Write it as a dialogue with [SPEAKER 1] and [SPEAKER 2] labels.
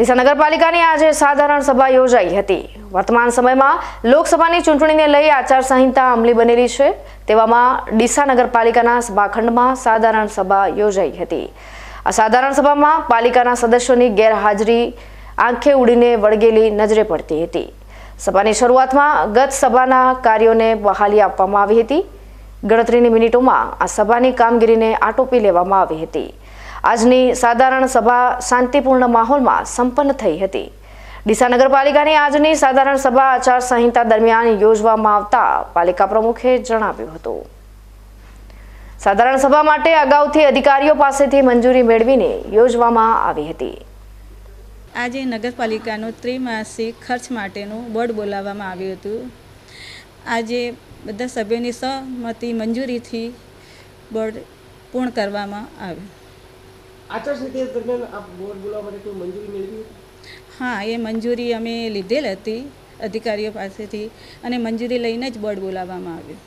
[SPEAKER 1] ડીસા નગરપાલિકાની આજે સાધારણ સભા યોજાઈ હતી. વર્તમાન સમયમાં લોકસભાની ચૂંટણીને લઈ આચારસંહિતા અમલી બનેલી છે. તેવામાં ડીસા નગરપાલિકાના સભાખંડમાં સાધારણ સભા યોજાઈ હતી. આ સાધારણ સભામાં પાલિકાના સદસ્યોની ગેરહાજરી, આંખે ઉડીને વળગેલી નજરે પડતી હતી. સભાની શરૂઆતમાં ગત સભાના કાર્યોને બહાલી આપવામાં આવી હતી. ગણતરીની મિનિટોમાં આ સભાની કામગીરીને આટોપી લેવામાં આવી હતી. આજની સાધારણ સભા શાંતિપૂર્ણ માહોલમાં સંપન્ન થઈ હતી. ડીસા નગરપાલિકાની આજની સાધારણ સભા આચારસંહિતા દરમિયાન યોજવામાં આવતા પાલિકા પ્રમુખે જણાવ્યું હતું. સાધારણ સભા માટે અગાઉથી અધિકારીઓ પાસેથી મંજૂરી મેળવીને યોજવામાં આવી હતી.
[SPEAKER 2] આજે નગરપાલિકાનું ત્રિમાસિક ખર્ચ માટેનું બોર્ડ બોલાવવામાં આવ્યું હતું. આજે બધા સભ્યોની સહમતી મંજૂરીથી બોર્ડ પૂર્ણ કરવામાં આવ્યું.
[SPEAKER 3] આચારસંહિતા દરમિયાન આપ બોર્ડ બોલાવવા માટે કોઈ મંજૂરી મેળવી?
[SPEAKER 2] હા, એ મંજૂરી અમે લીધેલ હતી અધિકારીઓ પાસેથી અને મંજૂરી લઈને જ બોર્ડ બોલાવવામાં આવ્યું.